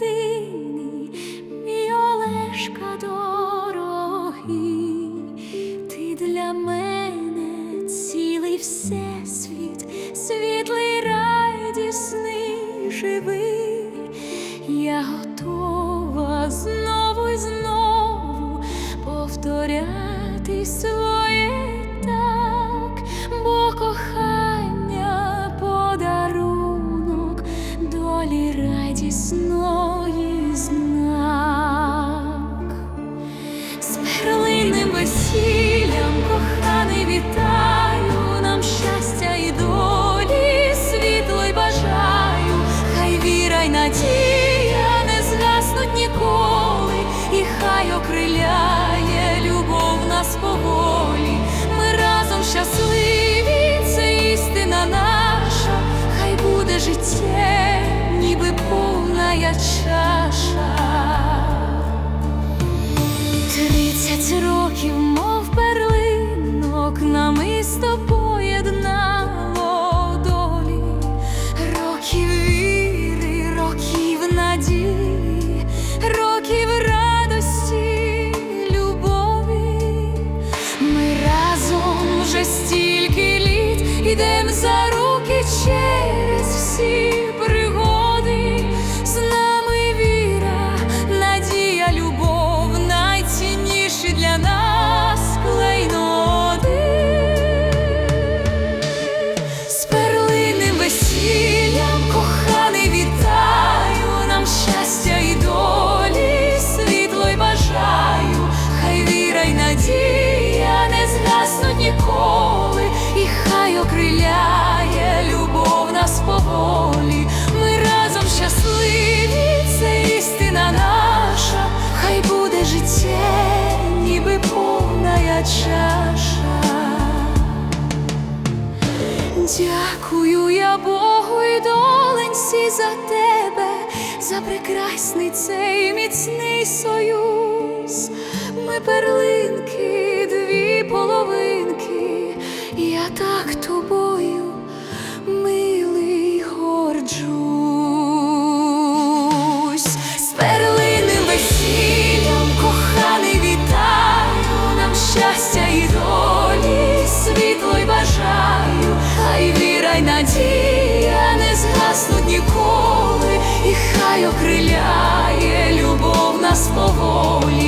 єдиний, мій Олешка дорогий, ти для мене цілий всесвіт, світлий радісний, живий, я готова знову й знову повторяти своє так. весіллям, коханий, вітаю, нам щастя і долі, світло й бажаю, хай віра й надія не згаснуть ніколи, і хай окриляє любов нас поволі, ми разом щасливі, це істина наша, хай буде життя, ніби повна яча. уже стих. за тебе, за прекрасний цей міцний союз, ми перлинки, дві половинки, я так тут. край окриляє любов нас поволі.